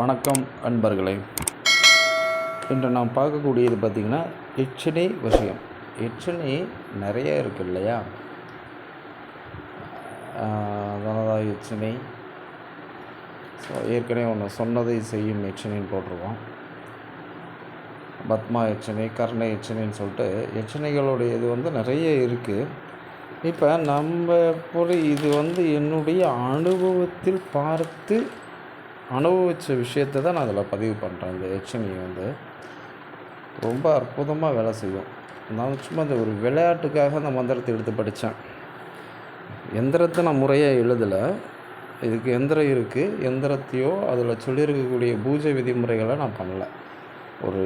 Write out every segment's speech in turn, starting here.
வணக்கம் அன்பர்களே. இன்று நாம் பார்க்கக்கூடியது பார்த்திங்கன்னா எச்சனை விஷயம். எச்சனை நிறைய இருக்குது இல்லையா? தனதா எச்சனை. ஸோ ஏற்கனவே ஒன்று சொன்னதை செய்யும் எச்சனைன்னு போட்டிருக்கோம். பத்மா எச்சனை கர்ண எச்சனைன்னு சொல்லிட்டு எச்சனைகளுடைய இது வந்து நிறைய இருக்குது இப்போ நம்ம பொறு இது வந்து என்னுடைய அனுபவத்தில் பார்த்து அனுபவித்த விஷயத்தை தான் நான் அதில் பதிவு பண்ணுறேன். இந்த எச்சினி வந்து ரொம்ப அற்புதமாக வேலை செய்யும். நான் சும்மா இந்த ஒரு விளையாட்டுக்காக அந்த மந்திரத்தை எடுத்து படித்தேன். எந்திரத்தை நான் முறையாக எழுதலை. இதுக்கு எந்திரம் இருக்குது எந்திரத்தையோ அதில் சொல்லியிருக்கக்கூடிய பூஜை விதிமுறைகளை நான் பண்ணலை. ஒரு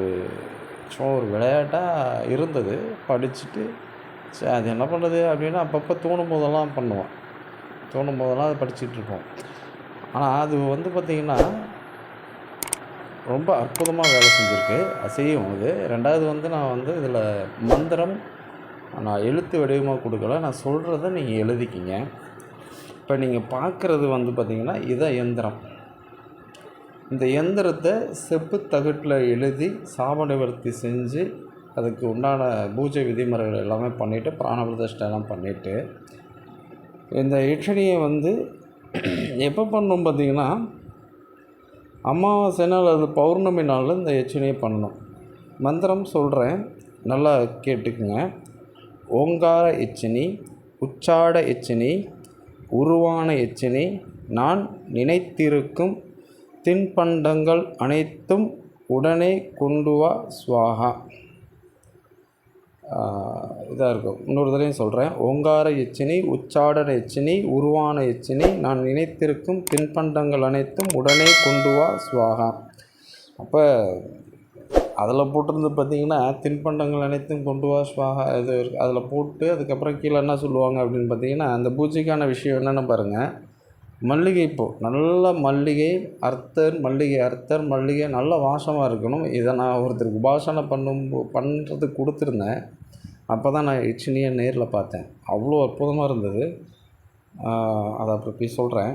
சும்மா ஒரு விளையாட்டாக இருந்தது. படிச்சுட்டு சரி அது என்ன பண்ணுறது அப்படின்னா அப்பப்போ தோணும் போதெல்லாம் பண்ணுவேன் தோணும் போதெல்லாம் அதை படிச்சுட்டு இருப்போம். ஆனால் அது வந்து பார்த்திங்கன்னா ரொம்ப அற்புதமாக வேலை செஞ்சுருக்கு. அது செய்யும் அது. ரெண்டாவது வந்து நான் வந்து இதில் மந்திரம் நான் எழுத்து வடிவமாக கொடுக்கல. நான் சொல்கிறத நீங்கள் எழுதிக்கிங்க. இப்போ நீங்கள் பார்க்குறது வந்து பார்த்திங்கன்னா இதான் எந்திரம். இந்த எந்திரத்தை செப்பு தகட்டில் எழுதி சாப செஞ்சு அதுக்கு உண்டான பூஜை விதிமுறைகள் எல்லாமே பண்ணிவிட்டு பிராண பண்ணிவிட்டு இந்த இட்சணியை வந்து எப்போ பண்ணணும் பார்த்திங்கன்னா அமாவாசை நாள் அது பௌர்ணமி நாளில் இந்த எச்சனையை பண்ணணும். மந்திரம் சொல்கிறேன் நல்லா கேட்டுக்குங்க. ஓங்கார எச்சினி உச்சாட எச்சினி உருவான எச்சினி நான் நினைத்திருக்கும் தின்பண்டங்கள் அனைத்தும் உடனே கொண்டு வா சுவாகா. இதாக இருக்கும் இன்னொரு தடவையும் சொல்கிறேன் ஓங்கார எச்சினை உச்சாடன எச்சினி உருவான எச்சினை நான் நினைத்திருக்கும் தின்பண்டங்கள் அனைத்தும் உடனே கொண்டு வா சுவாகா. அப்போ அதில் போட்டிருந்து பார்த்தீங்கன்னா தின்பண்டங்கள் அனைத்தும் கொண்டு வா சுவாகா. இது அதில் போட்டு அதுக்கப்புறம் கீழே என்ன சொல்லுவாங்க அப்படின்னு பார்த்தீங்கன்னா அந்த பூஜைக்கான விஷயம் என்னென்னு பாருங்கள் மல்லிகைப்பூ நல்ல மல்லிகை அர்த்தர் மல்லிகை அர்த்தர் மல்லிகை நல்ல வாசமாக இருக்கணும். இதை நான் ஒருத்தருக்கு உபாசனை பண்ணும் பண்ணுறதுக்கு கொடுத்துருந்தேன். அப்போ தான் நான் இச்சினியை நேரில் பார்த்தேன். அவ்வளோ அற்புதமாக இருந்தது. அதை அப்புறம் போய் சொல்கிறேன்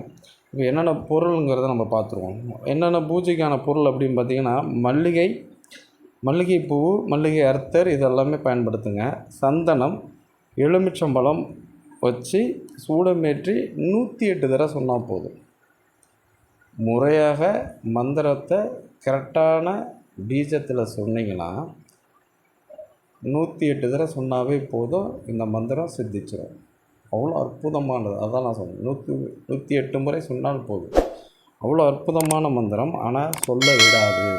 இப்போ என்னென்ன பொருளுங்கிறத நம்ம பார்த்துருவோம். என்னென்ன பூஜைக்கான பொருள் அப்படின்னு பார்த்தீங்கன்னா மல்லிகை மல்லிகைப்பூ மல்லிகை அர்த்தர் இதெல்லாமே பயன்படுத்துங்க. சந்தனம் எலுமிச்சம்பழம் வச்சு சூடமேற்றி நூற்றி எட்டு தடவை சொன்னால் போதும். முறையாக மந்திரத்தை கரெக்டான பீஜத்தில் சொன்னீங்கன்னா நூற்றி எட்டு தடவை சொன்னாவே போதும் இந்த மந்திரம் சித்திச்சிடும் அவ்வளோ அற்புதமானது. அதான் நான் சொன்னேன். நூற்றி நூற்றி எட்டு முறை சொன்னால் போதும். அவ்வளோ அற்புதமான மந்திரம் ஆனால் சொல்ல விடாது.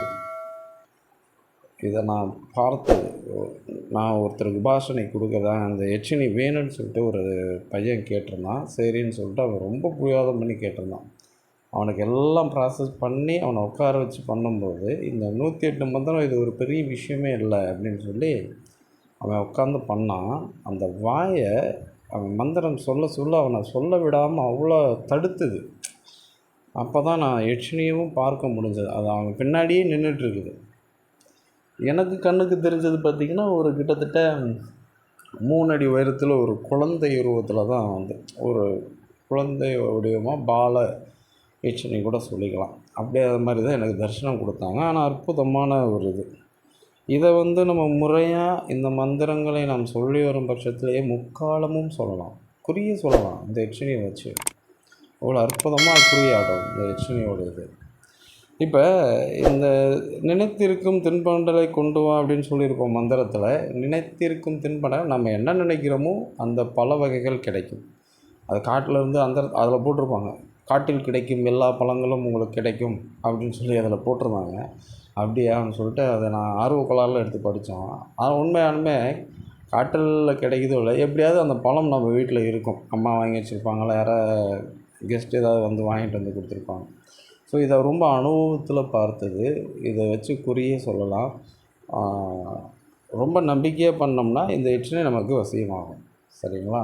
இதை நான் பார்த்து நான் ஒருத்தருக்கு உபாசனை கொடுக்கறதான் அந்த எச்சினி வேணும்னு சொல்லிட்டு ஒரு பையன் கேட்டிருந்தான். சரின்னு சொல்லிட்டு அவன் ரொம்ப புரியாதம் பண்ணி கேட்டிருந்தான். அவனுக்கு எல்லாம் ப்ராசஸ் பண்ணி அவனை உட்கார வச்சு பண்ணும்போது இந்த நூற்றி எட்டு மந்திரம் இது ஒரு பெரிய விஷயமே இல்லை அப்படின்னு சொல்லி அவன் உட்காந்து பண்ணான். அந்த வாயை அவன் மந்திரம் சொல்ல சொல்ல அவனை சொல்ல விடாமல் அவ்வளோ தடுத்துது. அப்போ தான் நான் யட்சினியவும் பார்க்க முடிஞ்சது. அது அவன் பின்னாடியே நின்றுட்டுருக்குது எனக்கு கண்ணுக்கு தெரிஞ்சது பார்த்திங்கன்னா ஒரு கிட்டத்தட்ட மூணு அடி உயரத்தில் ஒரு குழந்தை உருவத்தில் தான் வந்து ஒரு குழந்தை வடிவமாக பால ஈச்சனை கூட சொல்லிக்கலாம். அப்படியே அது மாதிரி தான் எனக்கு தரிசனம் கொடுத்தாங்க. ஆனால் அற்புதமான ஒரு இது. இதை வந்து நம்ம முறையாக இந்த மந்திரங்களை நாம் சொல்லி வரும் பட்சத்திலேயே முக்காலமும் சொல்லலாம். குறிய சொல்லலாம். இந்த யட்சினியை வச்சு. அவ்வளோ அற்புதமாக குறியாடும் இந்த யட்சினியோட இது இப்போ இந்த நினைத்திருக்கும் தின்பண்டலை கொண்டு வா அப்படின்னு சொல்லியிருக்கோம் மந்திரத்தில். நினைத்திருக்கும் தின்பண்டம் நம்ம என்ன நினைக்கிறோமோ அந்த பல வகைகள் கிடைக்கும். அது காட்டிலிருந்து அந்த அதில் போட்டிருப்பாங்க. காட்டில் கிடைக்கும் எல்லா பழங்களும் உங்களுக்கு கிடைக்கும் அப்படின்னு சொல்லி அதில் போட்டிருந்தாங்க. அப்படியான்னு சொல்லிட்டு அதை நான் ஆர்வ கோளாறில் எடுத்து படித்தோம் ஆனால் உண்மையானுமே காட்டில் கிடைக்குதோ இல்லை எப்படியாவது அந்த பழம் நம்ம வீட்டில் இருக்கும். அம்மா வாங்கி வச்சுருப்பாங்களா யாரோ கெஸ்ட் ஏதாவது வந்து வாங்கிட்டு வந்து கொடுத்துருப்பாங்க. ஸோ இதை ரொம்ப அனுபவத்தில் பார்த்தது. இதை வச்சு குறியே சொல்லலாம். ரொம்ப நம்பிக்கையாக பண்ணோம்னா இந்த இட்லி நமக்கு வசியமாகும். சரிங்களா?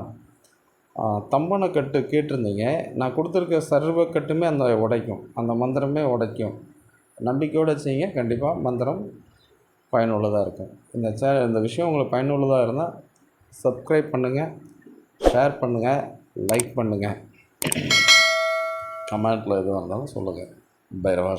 தம்பனை கட்டு கேட்டிருந்தீங்க. நான் கொடுத்துருக்க சர்வக்கட்டுமே அந்த உடைக்கும். அந்த மந்திரமே உடைக்கும். நம்பிக்கையோடு செய்யுங்க கண்டிப்பாக மந்திரம் பயனுள்ளதாக இருக்கும். இந்த சே இந்த விஷயம் உங்களுக்கு பயனுள்ளதாக இருந்தால் சப்ஸ்கிரைப் பண்ணுங்கள் ஷேர் பண்ணுங்கள் லைக் பண்ணுங்கள் கமெண்ட்டில் எதுவும் இருந்தாலும் சொல்லுங்கள் பைரவா